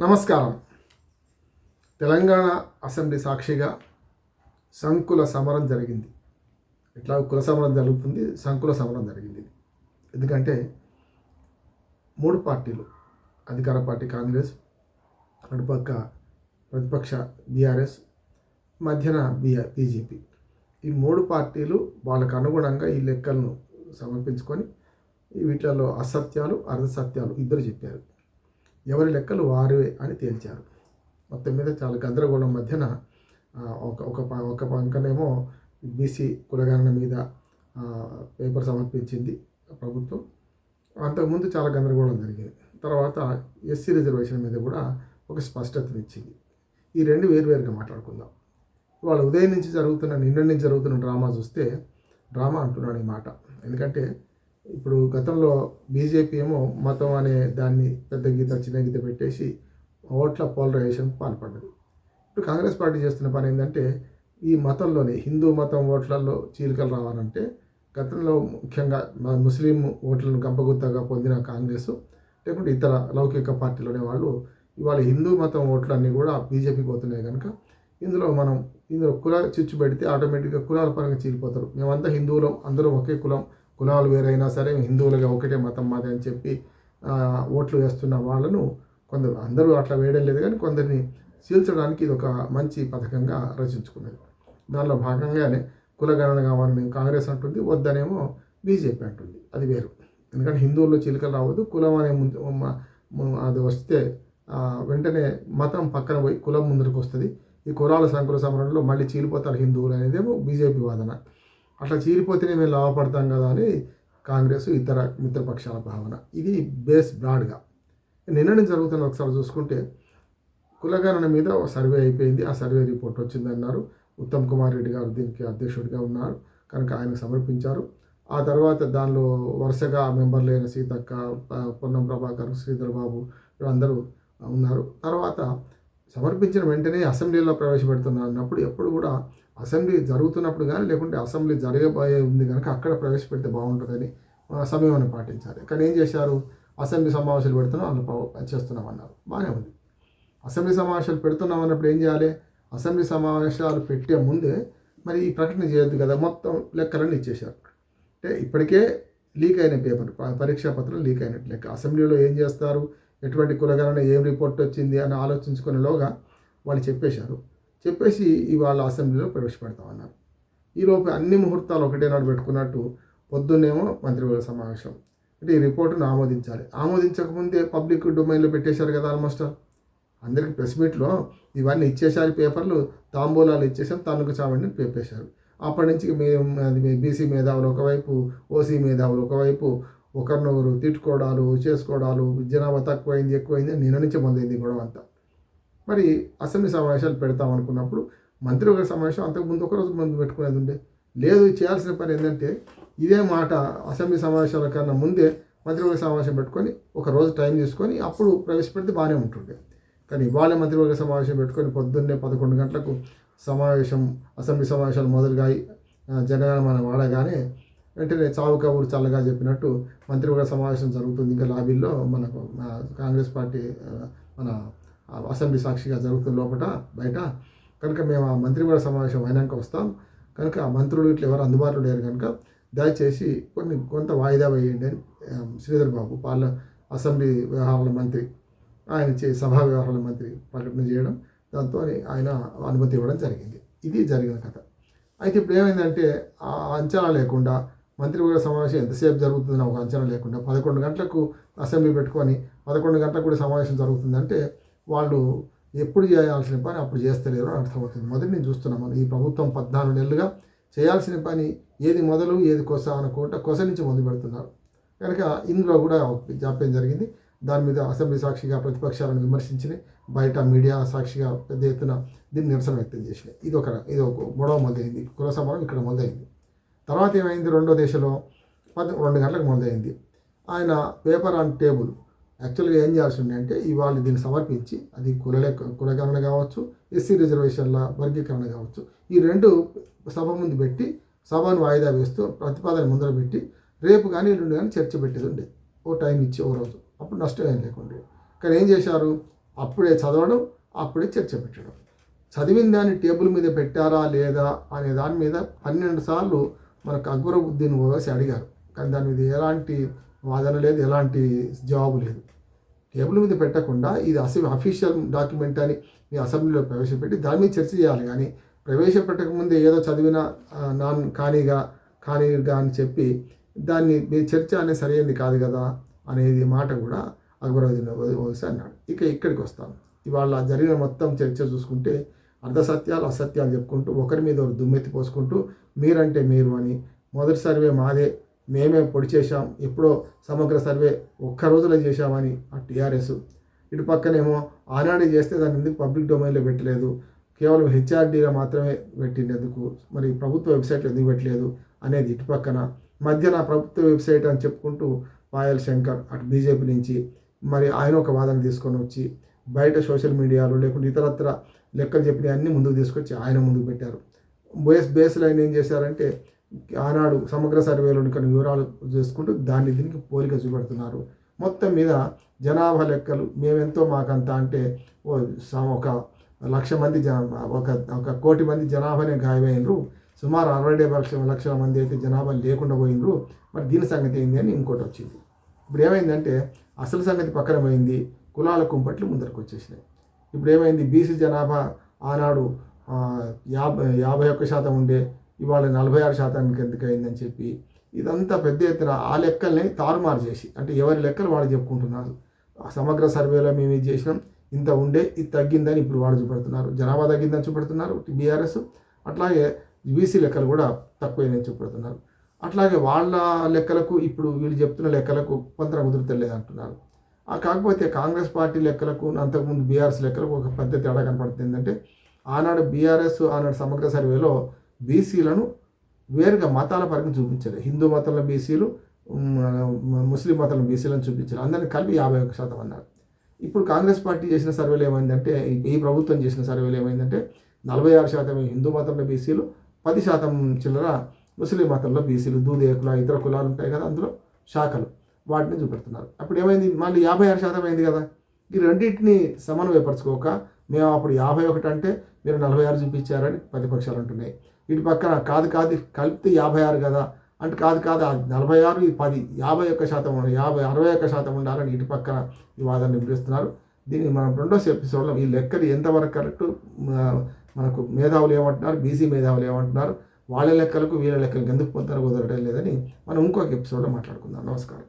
నమస్కారం. తెలంగాణ అసెంబ్లీ సాక్షిగా సంకుల సమరం జరిగింది. ఇట్లా కుల సమరం జరుగుతుంది సంకుల సమరం జరిగింది. ఎందుకంటే మూడు పార్టీలు అధికార పార్టీ కాంగ్రెస్ అటుపక్క ప్రతిపక్ష బీఆర్ఎస్ మధ్యన బీఆర్ బీజేపీ. ఈ మూడు పార్టీలు వాళ్ళకు అనుగుణంగా ఈ లెక్కలను సమర్పించుకొని వీటిలో అసత్యాలు అర్ధసత్యాలు ఇద్దరు చెప్పారు. ఎవరి లెక్కలు వారివే అని తేల్చారు. మొత్తం మీద చాలా గందరగోళం మధ్యన ఒక ఒక ఒక పంకనేమో బీసీ కులగణన మీద పేపర్ సమర్పించింది ప్రభుత్వం. అంతకుముందు చాలా గందరగోళం జరిగింది. తర్వాత ఎస్సీ రిజర్వేషన్ మీద కూడా ఒక స్పష్టతనిచ్చింది. ఈ రెండు వేరువేరుగా మాట్లాడుకుందాం. వాళ్ళు ఉదయం నుంచి జరుగుతున్న నిన్న నుంచి జరుగుతున్న డ్రామా చూస్తే డ్రామా అంటున్నాడు ఈ మాట. ఎందుకంటే ఇప్పుడు గతంలో బీజేపీ ఏమో మతం అనే దాన్ని పెద్ద గీత చిన్న గీత పెట్టేసి ఓట్ల పోలరైజేషన్ పాల్పడ్డది. ఇప్పుడు కాంగ్రెస్ పార్టీ చేస్తున్న పని ఏంటంటే ఈ మతంలోనే హిందూ మతం ఓట్లలో చీలికలు రావాలంటే గతంలో ముఖ్యంగా మా ముస్లిం ఓట్లను గంపగుత్తగా పొందిన కాంగ్రెస్ లేకుంటే ఇతర లౌకిక పార్టీలోనే వాళ్ళు ఇవాళ హిందూ మతం ఓట్లన్నీ కూడా బీజేపీకి పోతున్నాయి కనుక ఇందులో మనం ఇందులో కుల చిచ్చు పెడితే ఆటోమేటిక్గా కులాల పరంగా చీలిపోతారు. మేమంతా హిందువులం అందరం ఒకే కులం కులాలు వేరైనా సరే హిందువులుగా ఒకటే మతం మాది అని చెప్పి ఓట్లు వేస్తున్న వాళ్ళను కొందరు అందరూ అట్లా వేయడం లేదు కానీ కొందరిని చీల్చడానికి ఇది ఒక మంచి పథకంగా రచించుకున్నది. దానిలో భాగంగానే కులగణన కావాలని కాంగ్రెస్ అంటుంది వద్దనేమో బీజేపీ అంటుంది. అది వేరు. ఎందుకంటే హిందువుల్లో చీలికలు రావద్దు కులం అనే ముందు అది వస్తే వెంటనే మతం పక్కన పోయి కులం ముందరికి వస్తుంది. ఈ కులాల సంకుల సమరంలో మళ్ళీ చీలిపోతారు హిందువులు అనేదేమో బీజేపీ వాదన. అట్లా చీరిపోతేనే మేము లాభపడతాం కదా అని కాంగ్రెస్ ఇతర మిత్రపక్షాల భావన. ఇది బేస్ బ్రాడ్గా. నిన్న నేను జరుగుతున్న ఒకసారి చూసుకుంటే కులగణన మీద ఒక సర్వే అయిపోయింది. ఆ సర్వే రిపోర్ట్ వచ్చిందన్నారు. ఉత్తమ్ కుమార్ రెడ్డి గారు దీనికి అధ్యక్షుడిగా ఉన్నారు. కనుక ఆయనకు సమర్పించారు. ఆ తర్వాత దానిలో వరుసగా మెంబర్లు అయిన సీతక్క పొన్నం ప్రభాకర్ శ్రీధర్ బాబు వీళ్ళందరూ ఉన్నారు. తర్వాత సమర్పించిన వెంటనే అసెంబ్లీలో ప్రవేశపెడుతున్నారు అన్నప్పుడు ఎప్పుడు కూడా అసెంబ్లీ జరుగుతున్నప్పుడు కానీ లేకుంటే అసెంబ్లీ జరగబోయే ఉంది కనుక అక్కడ ప్రవేశపెడితే బాగుంటుందని ఆ, పాటించాలి. కానీ ఏం చేశారు? అసెంబ్లీ సమావేశాలు పెడుతున్నాం అందులో చేస్తున్నాం అన్నారు బాగానే ఉంది. అసెంబ్లీ సమావేశాలు పెడుతున్నాం అన్నప్పుడు ఏం చేయాలి? అసెంబ్లీ సమావేశాలు పెట్టే ముందే మరి ఈ ప్రకటన చేయొద్దు కదా మొత్తం లెక్కలన్నీ ఇచ్చేశారు. అంటే ఇప్పటికే లీక్ అయిన పేపర్ ప- పరీక్షా పత్రం లీక్ అయినట్టు లెక్క. అసెంబ్లీలో ఏం చేస్తారు? ఎటువంటి కులగణన ఏం రిపోర్ట్ వచ్చింది అని ఆలోచించుకునేలోగా వాళ్ళు చెప్పేశారు. చెప్పేసి ఇవాళ అసెంబ్లీలో ప్రవేశపెడతామన్నారు ఈలోపు అన్ని ముహూర్తాలు ఒకటే నాడు పెట్టుకున్నట్టు పొద్దున్నేమో మంత్రివర్గ సమావేశం. అంటే ఈ రిపోర్టును ఆమోదించాలి. ఆమోదించకముందే పబ్లిక్ డొమైన్లో పెట్టేశారు కదా ఆల్మోస్ట్ అందరికీ అందరికి ప్రెస్ మీట్లో ఇవన్నీ ఇచ్చేసారి పేపర్లు తాంబూలాలు ఇచ్చేసాం తణుకు చావండి పేపేశారు. అప్పటి నుంచి మీ అది బీసీ మేధావులు ఒకవైపు ఓసీ మేధావులు ఒకవైపు ఒకరినొకరు తిట్టుకోవడాలు చేసుకోవడాలు జనాభా తక్కువైంది ఎక్కువైంది నిన్న నుంచి మొదలైంది ఈ గొడవ అంతా. మరి అసెంబ్లీ సమావేశాలు పెడతాం అనుకున్నప్పుడు మంత్రివర్గ సమావేశం అంతకుముందు ఒక రోజు ముందు పెట్టుకునేది ఉండే. లేదు చేయాల్సిన పని ఏంటంటే ఇదే మాట అసెంబ్లీ సమావేశాల కన్నా ముందే మంత్రివర్గ సమావేశం పెట్టుకొని ఒక రోజు టైం తీసుకొని అప్పుడు ప్రవేశపెడితే బాగానే ఉంటుండే. కానీ ఇవాళ మంత్రివర్గ సమావేశం పెట్టుకొని పొద్దున్నే పదకొండు గంటలకు సమావేశం అసెంబ్లీ సమావేశాలు మొదలుగాయి. జనగణమన వాడగానే వెంటనే చావు కబురు చల్లగా చెప్పినట్టు మంత్రివర్గ సమావేశం జరుగుతుంది. ఇంకా లాబీల్లో మనకు కాంగ్రెస్ పార్టీ మన అసెంబ్లీ సాక్షిగా జరుగుతున్న లోపల బయట. కనుక మేము ఆ మంత్రివర్గ సమావేశం అయినాక వస్తాం. కనుక ఆ మంత్రులు ఇట్లా ఎవరు అందుబాటులో లేరు కనుక దయచేసి కొన్ని కొంత వాయిదా వేయండి అని శ్రీధర్ బాబు పాల అసెంబ్లీ వ్యవహారాల మంత్రి ఆయన చే సభా వ్యవహారాల మంత్రి ప్రకటన చేయడం దాంతో ఆయన అనుమతి ఇవ్వడం జరిగింది. ఇది జరిగిన కథ. అయితే ఇప్పుడు ఏమైందంటే ఆ అంచనా లేకుండా మంత్రివర్గ సమావేశం ఎంతసేపు జరుగుతుందని ఒక అంచనా లేకుండా పదకొండు గంటలకు అసెంబ్లీ పెట్టుకొని పదకొండు గంటలకు కూడా సమావేశం జరుగుతుందంటే వాళ్ళు ఎప్పుడు చేయాల్సిన పని అప్పుడు చేస్తలేరు అని అర్థమవుతుంది. మొదటి నేను చూస్తున్నాం ఈ ప్రభుత్వం పద్నాలుగు నెలలుగా చేయాల్సిన పని ఏది మొదలు ఏది కొస అనుకుంటే కొస నుంచి మొదలు పెడుతున్నారు. కనుక ఇందులో కూడా జాప్యం జరిగింది. దాని మీద అసెంబ్లీ సాక్షిగా ప్రతిపక్షాలను విమర్శించినాయి బయట మీడియా సాక్షిగా పెద్ద ఎత్తున దీన్ని నిరసన వ్యక్తం చేసినాయి ఇది ఒక ఇది ఒక గొడవ మొదలైంది. కుల సమరం ఇక్కడ మొదలైంది. తర్వాత ఏమైంది? రెండో దేశంలో పద్ రెండు గంటలకు మొదలైంది. ఆయన పేపర్ ఆన్ టేబుల్ యాక్చువల్గా ఏం చేయాల్సి ఉండే అంటే ఇవాళ దీన్ని సమర్పించి అది కులలే కులగణన కావచ్చు ఎస్సీ రిజర్వేషన్ల వర్గీకరణ కావచ్చు. ఈ రెండు సభ ముందు పెట్టి సభను వాయిదా వేస్తూ ప్రతిపాదన ముందర పెట్టి రేపు కానీ ఎల్లుండి కానీ చర్చ పెట్టేది ఉండే. ఓ టైం ఇచ్చి ఓ రోజు. అప్పుడు నష్టం ఏం లేకుండా. కానీ ఏం చేశారు? అప్పుడే చదవడం అప్పుడే చర్చ పెట్టడం. చదివిన దాన్ని టేబుల్ మీద పెట్టారా లేదా అనే దాని మీద పన్నెండు సార్లు మనకు అక్బరుద్దీన్ ఓవైసీ అడిగారు. కానీ దాని మీద ఎలాంటి వాదన లేదు ఎలాంటి జవాబు లేదు. టేబుల్ మీద పెట్టకుండా ఇది అసలు అఫీషియల్ డాక్యుమెంట్ అని మీ అసెంబ్లీలో ప్రవేశపెట్టి దాని మీద చర్చ చేయాలి. కానీ ప్రవేశపెట్టకముందే ఏదో చదివిన నాన్ కానీగా కానీగా అని చెప్పి దాన్ని మీ చర్చ అనేది సరైనది కాదు కదా అనేది మాట కూడా అక్బరుద్దీన్ ఓవైసీ అన్నాడు. ఇక ఇక్కడికి వస్తాను. ఇవాళ జరిగిన మొత్తం చర్చ చూసుకుంటే అర్ధసత్యాలు అసత్యాలు చెప్పుకుంటూ ఒకరి మీద ఒకరు దుమ్మెత్తి పోసుకుంటూ మీరంటే మీరు అని మొదటి సర్వే మాదే మేమే పొడి చేశాం. ఎప్పుడో సమగ్ర సర్వే ఒక్క రోజులో చేశామని ఆ టీఆర్ఎస్. ఇటు పక్కనేమో ఆనాడే చేస్తే దాన్ని ఎందుకు పబ్లిక్ డొమైన్లో పెట్టలేదు? కేవలం హెచ్ఆర్డీలో మాత్రమే పెట్టినందుకు మరి ప్రభుత్వ వెబ్సైట్లో ఎందుకు పెట్టలేదు? అనేది ఇటు పక్కన. మధ్యన ప్రభుత్వ వెబ్సైట్ అని చెప్పుకుంటూ పాయల్ శంకర్ అటు బీజేపీ నుంచి మరి ఆయన ఒక వాదన తీసుకొని వచ్చి బయట సోషల్ మీడియాలో లేకుంటే ఇతరత్ర లెక్కలు చెప్పిన అన్ని ముందుకు తీసుకొచ్చి ఆయన ముందుకు పెట్టారు. బేస్ బేస్ లైన్ ఏం చేశారంటే ఆనాడు సమగ్ర సర్వేలోని కొన్ని వివరాలు చేసుకుంటూ దాన్ని దీనికి పోలిక చూపెడుతున్నారు. మొత్తం మీద జనాభా లెక్కలు మేమెంతో మాకంత అంటే ఓ ఒక లక్ష మంది జ ఒక ఒక కోటి మంది జనాభానే గాయమైనరు సుమారు అరవై డెబ్బై లక్షల లక్షల మంది అయితే జనాభా లేకుండా పోయినరు మరి దీని సంగతి ఏంది అని ఇంకోటి వచ్చింది. ఇప్పుడు ఏమైందంటే అసలు సంగతి పక్కన పోయింది. కులాల కుంపట్లు ముందరకు వచ్చేసినాయి. ఇప్పుడు ఏమైంది? బీసీ జనాభా ఆనాడు యాభై యాభై ఒక్క శాతం ఉండే ఇవాళ నలభై ఆరు శాతానికి ఎందుకు అయిందని చెప్పి ఇదంతా పెద్ద ఎత్తున ఆ లెక్కల్ని తారుమారు చేసి అంటే ఎవరి లెక్కలు వాళ్ళు చెప్పుకుంటున్నారు? ఆ సమగ్ర సర్వేలో మేము ఇది చేసినాం ఇంత ఉండే ఇది తగ్గిందని ఇప్పుడు వాళ్ళు చూపెడుతున్నారు. జనాభా తగ్గిందని చూపెడుతున్నారు బీఆర్ఎస్ అట్లాగే బీసీ లెక్కలు కూడా తక్కువైందని చూపెడుతున్నారు. అట్లాగే వాళ్ళ లెక్కలకు ఇప్పుడు వీళ్ళు చెప్తున్న లెక్కలకు కొంత కుదురుతలేదంటున్నారు ఆ కాకపోతే కాంగ్రెస్ పార్టీ లెక్కలకు అంతకుముందు బీఆర్ఎస్ లెక్కలకు ఒక పెద్ద తేడా కనపడుతుంది. ఏంటంటే ఆనాడు బీఆర్ఎస్ ఆనాడు సమగ్ర సర్వేలో బీసీలను వేరుగా మతాల పరంగా చూపించారు. హిందూ మతంలో బీసీలు ముస్లిం మతంలో బీసీలను చూపించారు. అందరిని కలిపి యాభై ఒక్క శాతం అన్నారు. ఇప్పుడు కాంగ్రెస్ పార్టీ చేసిన సర్వేలు ఏమైందంటే ఈ ప్రభుత్వం చేసిన సర్వేలు ఏమైందంటే నలభై ఆరు శాతం హిందూ మతంలో బీసీలు పది శాతం చిల్లర ముస్లిం మతంలో బీసీలు దూదేకుల ఇతర కులాలు ఉంటాయి కదా అందులో శాఖలు వాటిని చూపెడుతున్నారు. అప్పుడు ఏమైంది? మళ్ళీ యాభై ఆరు శాతం అయింది కదా. ఈ రెండింటిని సమన్వయపరచుకోక మేము అప్పుడు యాభై ఒకటి అంటే మీరు నలభై ఆరు చూపించారని ప్రతిపక్షాలు అంటున్నాయి. ఇటు పక్కన కాదు కాదు కలిపితే యాభై ఆరు కదా. అంటే కాదు కాదు అది నలభై ఆరు ఇది పది యాభై ఒక్క శాతం ఉండాలి యాభై అరవై ఒక్క శాతం ఉండాలని ఇటు పక్కన ఈ వాదన వినిపిస్తున్నారు దీన్ని మనం రెండో ఎపిసోడ్లో ఈ లెక్కలు ఎంతవరకు కరెక్ట్ మనకు మేధావులు ఏమంటున్నారు బీసీ మేధావులు ఏమంటున్నారు వాళ్ళ లెక్కలకు వీళ్ళ లెక్కలకు ఎందుకు పొందర కుదరడం లేదని మనం ఇంకొక ఎపిసోడ్లో మాట్లాడుకుందాం. నమస్కారం.